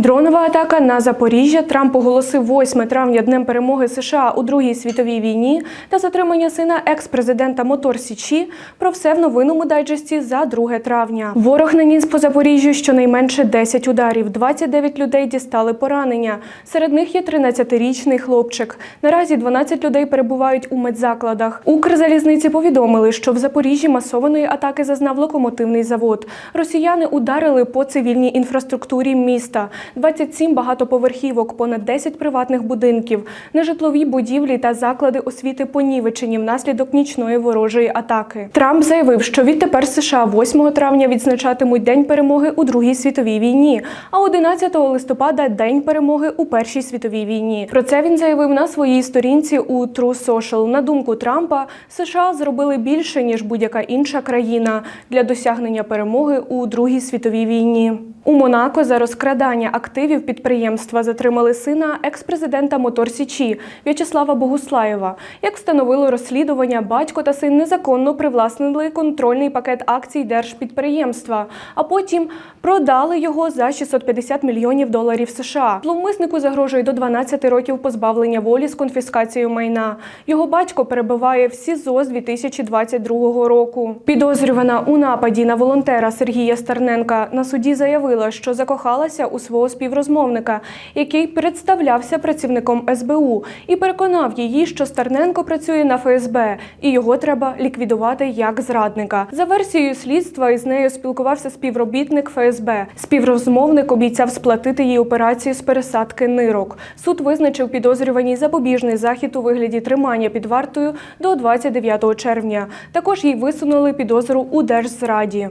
Дронова атака на Запоріжжя. Трамп оголосив 8 травня днем перемоги США у Другій світовій війні та затримання сина екс-президента Мотор Січі. Про все в новинному дайджесті за 2 травня. Ворог наніс по Запоріжжю щонайменше 10 ударів. 29 людей дістали поранення. Серед них є 13-річний хлопчик. Наразі 12 людей перебувають у медзакладах. Укрзалізниці повідомили, що в Запоріжжі масованої атаки зазнав локомотивний завод. Росіяни ударили по цивільній інфраструктурі міста. 27 багатоповерхівок, понад 10 приватних будинків, нежитлові будівлі та заклади освіти понівечені внаслідок нічної ворожої атаки. Трамп заявив, що відтепер США 8 травня відзначатимуть День перемоги у Другій світовій війні, а 11 листопада День перемоги у Першій світовій війні. Про це він заявив на своїй сторінці у True Social. На думку Трампа, США зробили більше ніж будь-яка інша країна для досягнення перемоги у Другій світовій війні. У Монако за розкрадання активів підприємства затримали сина екс-президента Мотор Січі В'ячеслава Богуслаєва. Як встановило розслідування, батько та син незаконно привласнили контрольний пакет акцій держпідприємства, а потім продали його за 650 мільйонів доларів США. Зловмиснику загрожує до 12 років позбавлення волі з конфіскацією майна. Його батько перебуває в СІЗО з 2022 року. Підозрювана у нападі на волонтера Сергія Стерненка на суді заявила, що закохалася у свого співрозмовника, який представлявся працівником СБУ, і переконав її, що Стерненко працює на ФСБ і його треба ліквідувати як зрадника. За версією слідства із нею спілкувався співробітник ФСБ. Співрозмовник обіцяв сплатити їй операцію з пересадки нирок. Суд визначив підозрюваній запобіжний захід у вигляді тримання під вартою до 29 червня. Також їй висунули підозру у держзраді.